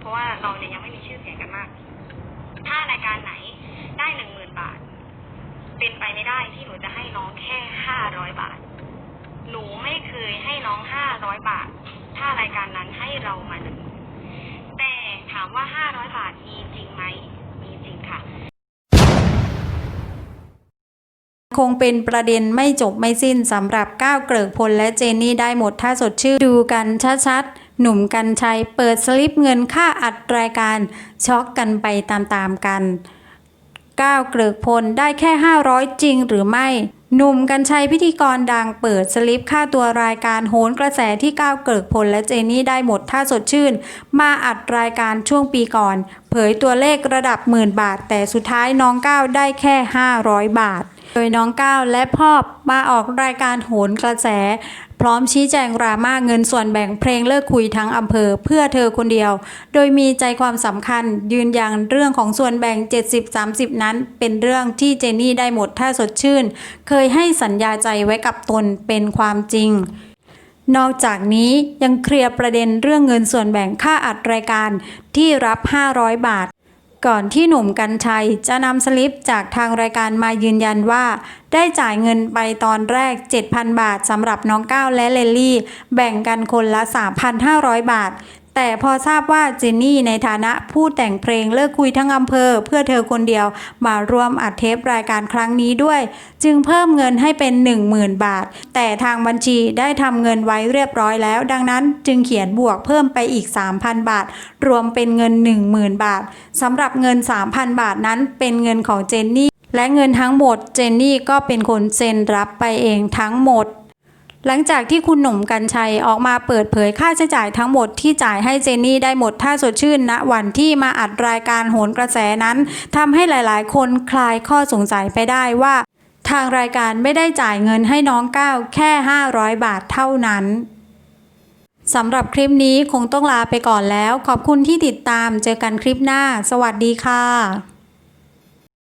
เพราะว่าเราเนี่ยยังไม่มีชื่อเสียงกันมาก ถ้ารายการไหนได้หนึ่งหมื่นบาท เป็นไปไม่ได้ที่หนูจะให้น้องแค่ห้าร้อยบาท หนูไม่เคยให้น้องห้าร้อยบาท ถ้ารายการนั้นให้เรามาหนึ่งแต่ถามว่าห้าร้อยบาทมีจริงไหมมีจริงค่ะ คงเป็นประเด็นไม่จบไม่สิ้นสำหรับก้าวเกริกพลและเจนนี่ได้หมดถ้าสดชื่อดูกันชัดๆ หนุ่มกันชัยเปิดสลิปเงินค่าอัดรายการช็อกกันไปตามๆกันก้าวเกริกพลได้แค่ 500 จริงหรือไม่ หนุ่มกันชัยพิธีกรดังเปิดสลิปค่าตัวรายการโหนกระแสที่ก้าวเกริกพลและเจนี่ได้หมดถ้าสดชื่น มาอัดรายการช่วงปีก่อน เผยตัวเลขระดับหมื่นบาท แต่สุดท้ายน้องก้าวได้แค่ 500 บาท โดยน้องก้าวและพ่อมาออกรายการโหนกระแส พร้อมชี้แจงราม่าเงินส่วนแบ่งเพลงเลิกคุยทั้งอำเภอเพื่อเธอคนเดียว โดยมีใจความสำคัญยืนยันเรื่องของส่วนแบ่ง 70-30 นั้น เป็นเรื่องที่เจนนี่ได้หมดถ้าสดชื่น เคยให้สัญญาใจไว้กับตนเป็นความจริงนอกจากนี้ยังเคลียร์ประเด็นเรื่องเงินส่วนแบ่งค่าอัดรายการที่รับ 500 บาท ก่อนที่หนุ่มกัญชัยจะนำสลิปจากทางรายการมายืนยันว่า ได้จ่ายเงินไปตอนแรก 7,000 บาทสำหรับน้องก้าวและเลลลี่ แบ่งกันคนละ 3,500 บาท แต่พอทราบว่าเจนนี่ในฐานะผู้แต่งเพลงเลิกคุยทั้งอำเภอ เพื่อเธอคนเดียวมาร่วมอัดเทปรายการครั้งนี้ด้วย จึงเพิ่มเงินให้เป็น 10,000 บาท แต่ทางบัญชีได้ทำเงินไว้เรียบร้อยแล้ว ดังนั้นจึงเขียนบวกเพิ่มไปอีก 3,000 บาท รวมเป็นเงิน 10,000 บาทสำหรับเงิน 3,000 บาทนั้นเป็นเงินของเจนนี่และเงินทั้งหมดเจนนี่ก็เป็นคนเซ็นรับไปเองทั้งหมด หลังจากที่คุณหนุ่มกัญชัยออกมาเปิดเผยค่าใช้จ่ายทั้งหมดที่จ่ายให้เจนนี่ได้หมดท่าสดชื่นณวันที่มาอัดรายการโหนกระแสนั้นทำให้หลายๆ คนคลายข้อสงสัยไปได้ว่า ทางรายการไม่ได้จ่ายเงินให้น้องก้าวแค่ 500 บาทเท่านั้นสำหรับคลิปนี้คงต้องลาไปก่อนแล้ว ขอบคุณที่ติดตามเจอกันคลิปหน้า สวัสดีค่ะ